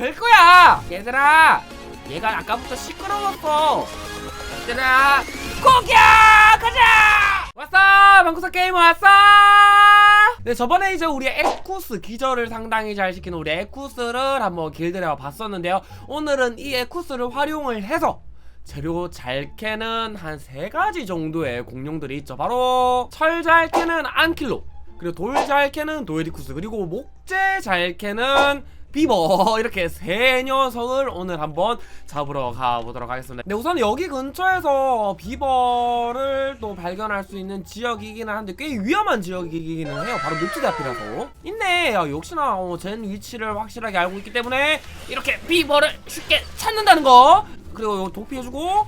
될 거야! 얘들아! 얘가 아까부터 시끄러웠어. 얘들아 공격 가자! 왔어! 방구석 게임 왔어! 네 저번에 이제 우리 에쿠스 기절을 상당히 잘 시키는 우리 에쿠스를 한번 길들여 봤었는데요. 오늘은 이 에쿠스를 활용을 해서 재료 잘 캐는 한 세 가지 정도의 공룡들이 있죠. 바로 철 잘 캐는 안킬로, 그리고 돌 잘 캐는 도에리쿠스, 그리고 목재 잘 캐는 비버 이렇게 세 녀석을 오늘 한번 잡으러 가보도록 하겠습니다. 네 우선 여기 근처에서 비버를 또 발견할 수 있는 지역이기는 한데 꽤 위험한 지역이기는 해요. 바로 녹지대 앞이라서 있네. 야, 역시나 어, 젠 위치를 확실하게 알고 있기 때문에 이렇게 비버를 쉽게 찾는다는 거. 그리고 요 도피해주고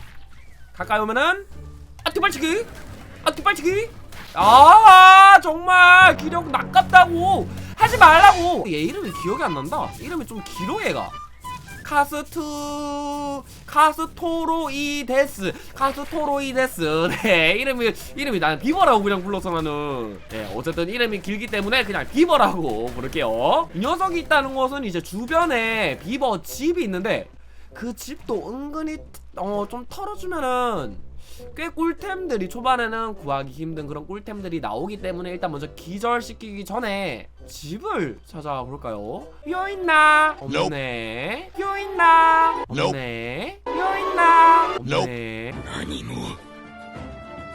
가까이 오면은 아 뒷발치기 아 뒷발치기 아 정말 기력 낚았다고 하지 말라고. 얘 이름이 기억이 안 난다. 이름이 좀 길어 얘가. 카스트 카스토로이데스. 카스토로이데스. 네 이름이 이름이 나는 비버라고 그냥 불러서 나는. 네 어쨌든 이름이 길기 때문에 그냥 비버라고 부를게요. 이 녀석이 있다는 것은 이제 주변에 비버 집이 있는데 그 집도 은근히 어 좀 털어주면은 꽤 꿀템들이 초반에는 구하기 힘든 그런 꿀템들이 나오기 때문에 일단 먼저 기절시키기 전에 집을 찾아볼까요? 요 있나? 없네. 요 있나? 없네. 요 있나? 없네. 아니 뭐.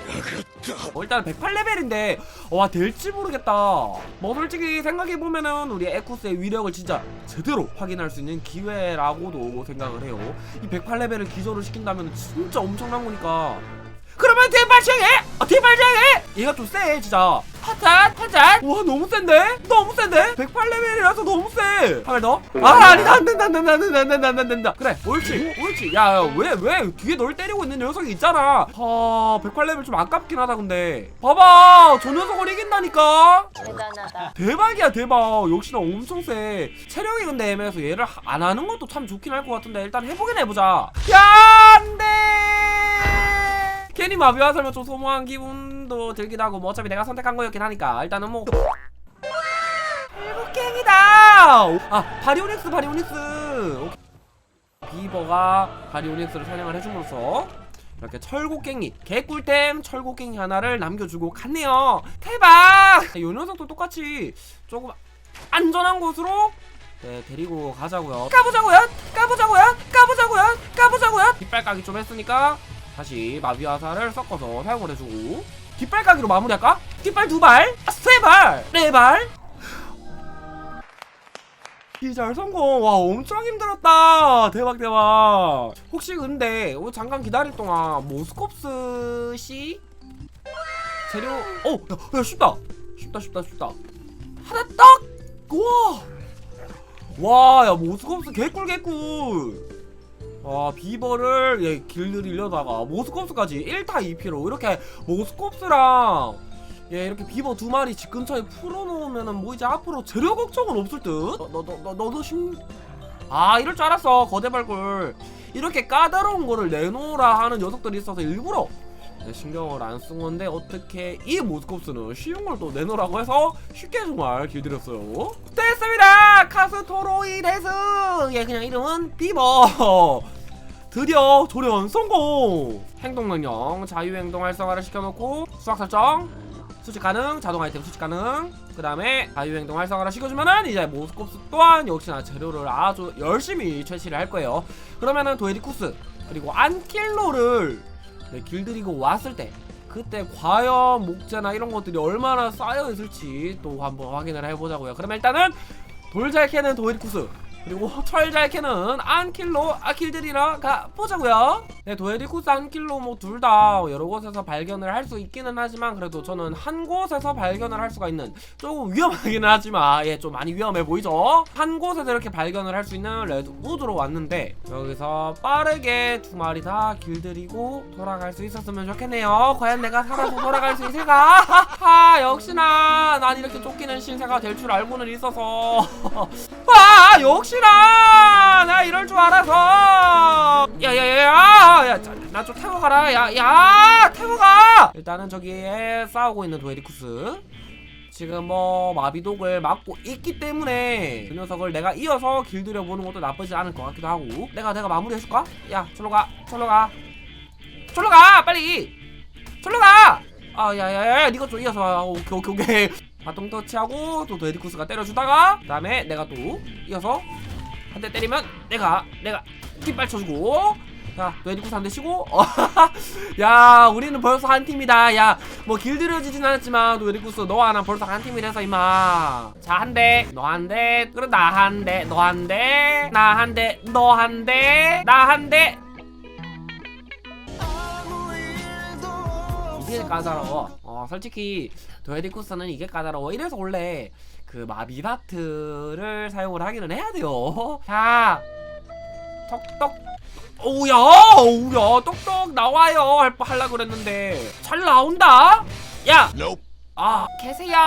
아, 어, 일단 108레벨인데 와 될지 모르겠다 뭐 솔직히 생각해보면은 우리 에쿠스의 위력을 진짜 제대로 확인할 수 있는 기회라고도 생각을 해요 이 108레벨을 기절을 시킨다면 진짜 엄청난 거니까 그러면 대발시행해! 아, 대발시행해! 얘가 좀 세 진짜 파탄 파탄 와 너무 센데? 너무 센데? 108레벨이라서 너무 세! 한발 더? 아 아니다 안된다 안된다 안 된다 안 된다 안 된다 안 된다 그래 옳지 옳지 야왜 왜 뒤에 널 때리고 있는 녀석이 있잖아 아 108레벨 좀 아깝긴 하다 근데 봐봐 저 녀석을 이긴다니까 대단하다. 대박이야 대박 역시나 엄청 세 체력이 근데 애매해서 얘를 하- 안 하는 것도 참 좋긴 할 것 같은데 일단 해보긴 해보자 야 안 돼 괜히 마비와 살면 좀 소모한 기분도 들기도 하고 뭐 어차피 내가 선택한 거였긴 하니까 일단은 뭐 일곱갱이다. 아 바리오닉스 바리오닉스. 비버가 바리오닉스를 사냥을 해줌으로써 이렇게 철곡갱이 개꿀템 철곡갱이 하나를 남겨주고 갔네요. 대박! 이 녀석도 똑같이 조금 안전한 곳으로 네 데리고 가자고요. 까보자고요? 까보자고요? 까보자고요? 까보자고요? 깃발 까기 좀 했으니까 다시 마비화살을 섞어서 사용을 해주고. 깃발 까기로 마무리할까? 깃발 두 발? 세 발! 네 발? 기절 성공. 와 엄청 힘들었다. 대박 대박. 혹시 근데 어, 잠깐 기다릴 동안 모스콥스 씨? 재료? 어, 야, 야 쉽다. 쉽다 쉽다 쉽다. 하나 딱 우와! 와야 모스콥스 개꿀 개꿀 와 비버를 얘 길들이려다가 모스콥스까지 1타 2피로 이렇게 모스콥스랑 얘 이렇게 비버 두 마리 집 근처에 풀어놓으면은 뭐 이제 앞으로 재료 걱정은 없을 듯. 너너너 너 너도 심. 아 이럴 줄 알았어 거대 발굴. 이렇게 까다로운 거를 내놓으라 하는 녀석들이 있어서 일부러 네, 신경을 안 쓴 건데 어떻게 이 모스콥스는 쉬운 걸 또 내놓으라고 해서 쉽게 정말 길들였어요. 됐습니다. 카스토로이 데스. 얘 그냥 이름은 비버. 드디어 조련 성공! 행동 명령, 자유행동 활성화를 시켜놓고 수학 설정, 수직 가능, 자동 아이템 수직 가능. 그 다음에 자유행동 활성화를 시켜주면은 이제 모스콥스 또한 역시나 재료를 아주 열심히 채취를 할 거예요. 그러면은 도에리쿠스 그리고 안킬로를 네, 길들이고 왔을 때 그때 과연 목재나 이런 것들이 얼마나 쌓여 있을지 또 한번 확인을 해보자고요. 그러면 일단은 돌잘 캐는 도에리쿠스 그리고 철잘 캐는 안킬로 아킬들이랑 가 보자고요. 네, 도에리쿠스 안킬로 뭐 둘 다 여러 곳에서 발견을 할 수 있기는 하지만 그래도 저는 한 곳에서 발견을 할 수가 있는 조금 위험하기는 하지만 예, 좀 많이 위험해 보이죠. 한 곳에서 이렇게 발견을 할 수 있는 레드 우드로 왔는데 여기서 빠르게 두 마리 다 길들이고 돌아갈 수 있었으면 좋겠네요. 과연 내가 살아서 돌아갈 수 있을까? 하하, 역시나 난 이렇게 쫓기는 신세가 될 줄 알고는 있어서 와 역시 나나 이럴 줄 알아서! 야야야야 나좀 태워 가라. 야야 태워 가! 일단은 저기에 싸우고 있는 도에리쿠스. 지금 뭐 마비독을 막고 있기 때문에 그 녀석을 내가 이어서 길들여 보는 것도 나쁘지 않을 것 같기도 하고. 내가 내가 마무리 해줄까? 야 절로 가 절로 가. 절로 가 빨리! 절로 가! 아 야야야 니가 좀 이어서 와. 오케이 오케이 오케이. 바통 터치하고 또 데디쿠스가 때려주다가 그 다음에 내가 또 이어서 한 대 때리면 내가 내가 깃발 쳐주고 자 데디쿠스 한대 치고 야 우리는 벌써 한 팀이다 야 뭐 길들여지진 않았지만 데디쿠스 너와 나 벌써 한 팀이라서 임마 자 한 대 너 한 대 그리고 나한 대 너 한 대 나 한 대 너 한 대 나 한 대 이게 까다로워. 어, 솔직히 도에디쿠스는 이게 까다로워. 이래서 원래 그 마비바트를 사용을 하기는 해야 돼요. 자, 톡톡. 오우야, 오우야, 똑똑 나와요. 할 할라 그랬는데 잘 나온다. 야, Nope. 아 계세요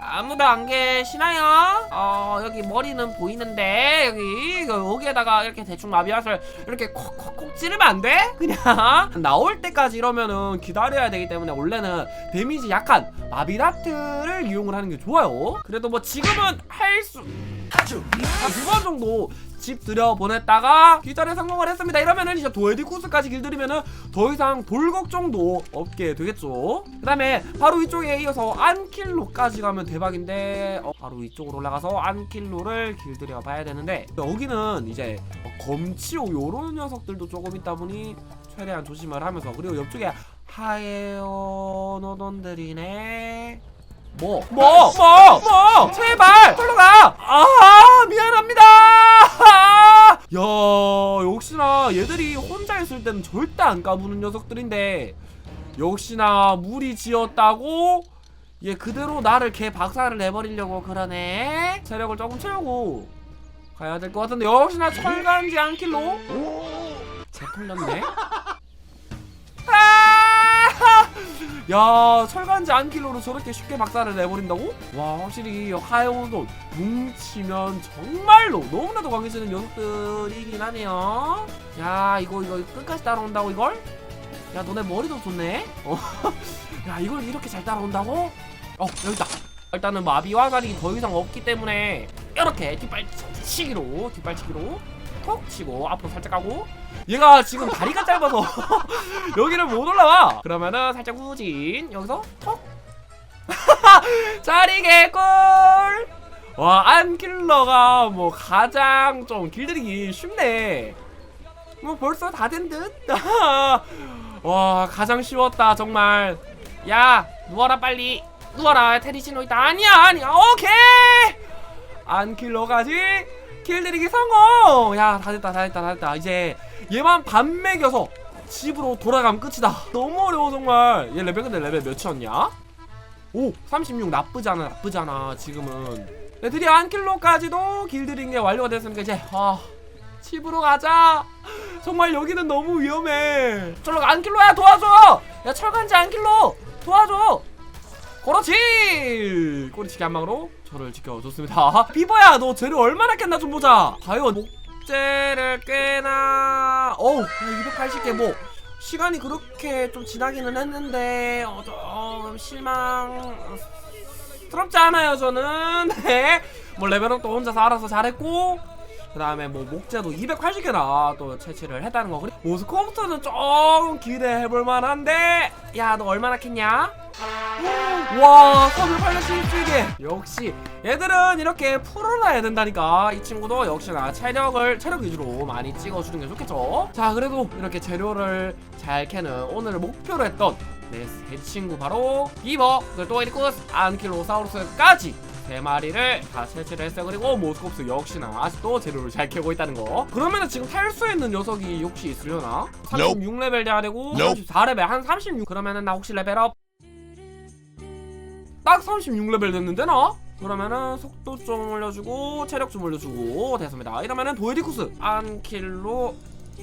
아무도 안 계시나요? 어 여기 머리는 보이는데 여기 여기에다가 이렇게 대충 마비앗을 이렇게 콕콕콕 찌르면 안 돼? 그냥 나올 때까지 이러면은 기다려야 되기 때문에 원래는 데미지 약한 마비라트를 이용을 하는 게 좋아요 그래도 뭐 지금은 할수 두번 정도 집 들여 보냈다가 기절에 성공을 했습니다. 이러면은 이제 도에디쿠스까지 길들이면은 더 이상 돌 걱정도 없게 되겠죠. 그 다음에 바로 위쪽에 이어서 안킬로까지 가면 대박인데 어, 바로 위쪽으로 올라가서 안킬로를 길들여 봐야 되는데 여기는 이제 어, 검치오 요런 녀석들도 조금 있다 보니 최대한 조심을 하면서 그리고 옆쪽에 하에어노돈들이네. 뭐? 뭐? 뭐? 뭐? 제발! 올라가! 아, 미안합니다! 야, 역시나 얘들이 혼자 있을 때는 절대 안 까부는 녀석들인데, 역시나 무리 지었다고? 얘 그대로 나를 개 박살을 내버리려고 그러네? 체력을 조금 채우고 가야 될 것 같은데, 역시나 철간지 안킬로? 제 털렸네? 야 철간지 안킬로로 저렇게 쉽게 박살을 내버린다고? 와 확실히 하이오도 뭉치면 정말로 너무나도 강해지는 녀석들이긴 하네요 야 이거 이거 끝까지 따라온다고 이걸? 야 너네 머리도 좋네? 어. 야 이걸 이렇게 잘 따라온다고? 어 여기있다 일단은 마비와 살이 더 이상 없기 때문에 이렇게 뒷발치기로 뒷발치기로 톡 치고 앞으로 살짝 가고 얘가 지금 다리가 짧아서 여기를 못 올라와. 그러면은 살짝 후진. 여기서 톡. 자리 개꿀 와 안킬러가 뭐 가장 좀 길들이기 쉽네. 뭐 벌써 다 된 듯? 와 가장 쉬웠다 정말. 야 누워라 빨리. 누워라 테리시노 있다. 아니야 아니야. 오케이 안 킬러까지 킬들이기 성공! 야 다 됐다 다 됐다 다 됐다. 이제 얘만 반 매겨서 집으로 돌아가면 끝이다. 너무 어려워 정말. 얘 레벨 근데 레벨 몇이었냐? 오 36 나쁘지 않아 나쁘지 않아 지금은. 네, 드디어 안킬로까지도 길들인 게 완료가 됐으니까 이제. 아 집으로 가자. 정말 여기는 너무 위험해. 절로 가, 안킬로야 도와줘! 야 철간지 안 킬로! 도와줘 그렇지 꼬리치기 한 방으로 저를 지켜줬습니다 비버야 너 재료 얼마나 깼나 좀 보자 과연 목재를 꽤나 어우 280개 뭐 시간이 그렇게 좀 지나기는 했는데 어, 좀 실망 스럽지 않아요 저는 네 뭐 레벨업 또 혼자서 알아서 잘했고 그 다음에 뭐 목재도 280개나 또 채취를 했다는 거. 그리고 모스코프트는 조금 기대해볼 만한데. 야 너 얼마나 캤냐? 와 382개. 역시 얘들은 이렇게 풀어놔야 된다니까. 이 친구도 역시나 체력을 체력 위주로 많이 찍어주는 게 좋겠죠? 자 그래도 이렇게 재료를 잘 캐는 오늘 목표로 했던 네세 친구 바로 비버 그리고 또 에리쿠스 안킬로사우루스까지 세 마리를 다 채취를 했어요. 그리고 모스코프스 역시나 아직도 재료를 잘 캐고 있다는 거. 그러면은 지금 탈수 있는 녀석이 혹시 있으려나? 36레벨 돼야 되고 Nope. 34레벨 한 36 그러면은 나 혹시 레벨업? 딱 36레벨 됐는데 나? 그러면은 속도 좀 올려주고 체력 좀 올려주고 됐습니다. 이러면은 도에디쿠스. 안킬로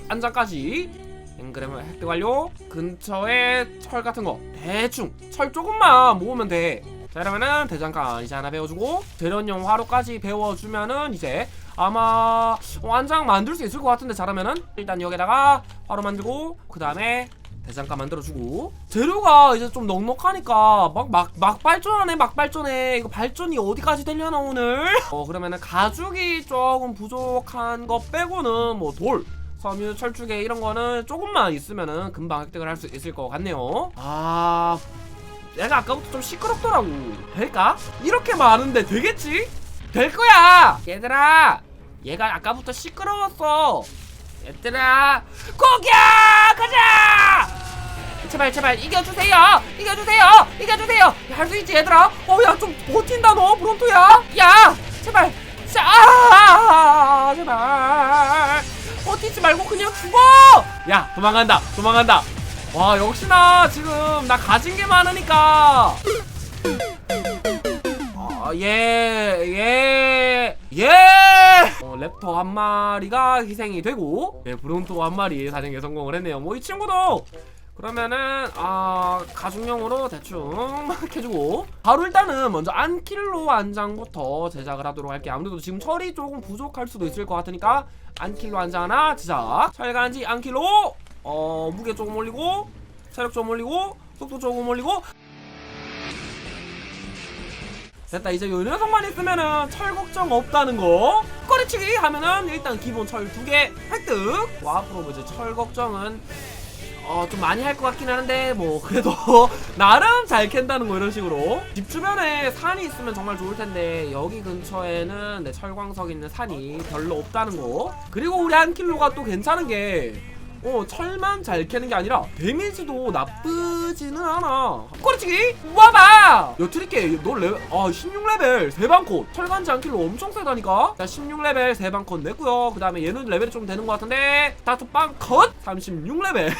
안장까지. 앵그램을 획득 완료. 근처에 철 같은 거. 대충. 철 조금만 모으면 돼 자 이러면은 대장간 이제 하나 배워주고 재련용 화로까지 배워주면은 이제 아마 완장 만들 수 있을 것 같은데 잘하면은 일단 여기다가 화로 만들고 그 다음에 대장간 만들어주고 재료가 이제 좀 넉넉하니까 막 막 막 발전하네 막 발전해. 이거 발전이 어디까지 되려나 오늘? 어 그러면은 가죽이 조금 부족한 거 빼고는 뭐돌 섬유 철쭉에 이런 거는 조금만 있으면은 금방 획득을 할 수 있을 것 같네요. 아 얘가 아까부터 좀 시끄럽더라고. 될까? 이렇게 많은데 되겠지? 될 거야! 얘들아! 얘가 아까부터 시끄러웠어. 얘들아! 공격 가자! 제발 제발 이겨주세요! 이겨주세요! 이겨주세요! 할 수 있지 얘들아? 어야 좀 버틴다 너 브론토야! 야 제발! 자 아, 제발! 버티지 말고 그냥 죽어! 야 도망간다 도망간다 와 역시나 지금 나 가진 게 많으니까 아, 예, 예, 예! 어, 랩터 한 마리가 희생이 되고, 예, 브론토 한 마리 사냥에 성공을 했네요. 뭐, 이 친구도, 그러면은, 아, 가죽용으로 대충 막 해주고, 바로 일단은 먼저 안킬로 안장부터 제작을 하도록 할게요. 아무래도 지금 철이 조금 부족할 수도 있을 것 같으니까, 안킬로 안장 하나 제작. 철간지 안킬로, 어, 무게 조금 올리고, 체력 좀 올리고, 속도 조금 올리고, 됐다 이제 요 녀석만 있으면은 철 걱정 없다는 거. 꼬리치기 하면은 일단 기본 철 두 개 획득. 와 앞으로 뭐 이제 철 걱정은 어 좀 많이 할 것 같긴 하는데 뭐 그래도 나름 잘 캔다는 거 이런 식으로. 집 주변에 산이 있으면 정말 좋을 텐데 여기 근처에는 내 철광석 있는 산이 별로 없다는 거. 그리고 우리 한 킬로가 또 괜찮은 게 어, 철만 잘 캐는 게 아니라 데미지도 나쁘지는 않아. 꼬리치기 와봐. 야 트리케 너 레벨 아 16레벨 세방콘 철간지 안 킬로 엄청 세다니까. 자 16레벨 세방콘 냈고요. 그 다음에 얘는 레벨이 좀 되는 것 같은데 다섯 방컷 36레벨.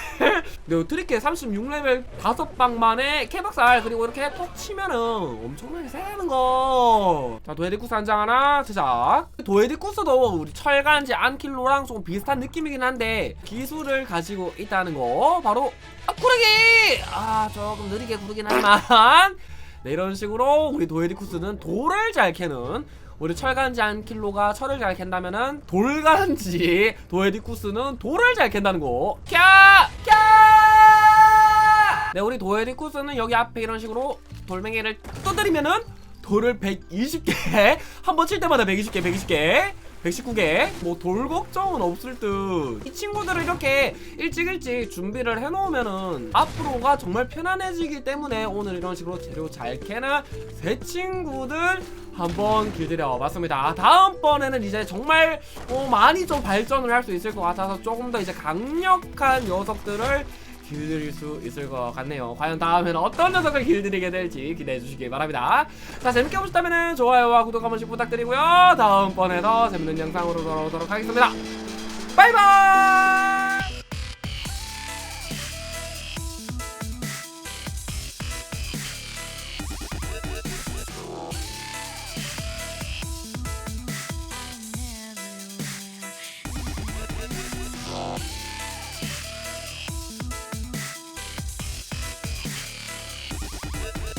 네 트리케 36레벨 다섯 방 만에 캐박살 그리고 이렇게 톡 치면은 엄청나게 세는 거. 자 도에디쿠스 한 장 하나 제작. 도에디쿠스도 우리 철간지 안킬로랑 조금 비슷한 느낌이긴 한데 기술을 가지고 있다는 거 바로 아, 구르기. 아 조금 느리게 구르긴 하지만 네, 이런 식으로 우리 도에디쿠스는 돌을 잘 캐는. 우리 철간지 안킬로가 철을 잘 캔다면은 돌간지 도에디쿠스는 돌을 잘 캔다는 거. 캬! 캬! 네, 우리 도에디쿠스는 여기 앞에 이런 식으로 돌멩이를 두드리면은 돌을 120개 한 번 칠 때마다 120개 120개 119개. 뭐 돌 걱정은 없을 듯. 이 친구들을 이렇게 일찍 일찍 준비를 해놓으면은 앞으로가 정말 편안해지기 때문에 오늘 이런 식으로 재료 잘 캐는 새 친구들 한번 길들여 봤습니다. 다음번에는 이제 정말 어, 많이 좀 발전을 할 수 있을 것 같아서 조금 더 이제 강력한 녀석들을 길들일 수 있을 것 같네요. 과연 다음에는 어떤 녀석을 길들이게 될지 기대해 주시기 바랍니다. 자, 재밌게 보셨다면 좋아요와 구독 한 번씩 부탁드리고요. 다음번에 더 재밌는 영상으로 돌아오도록 하겠습니다. 바이바이!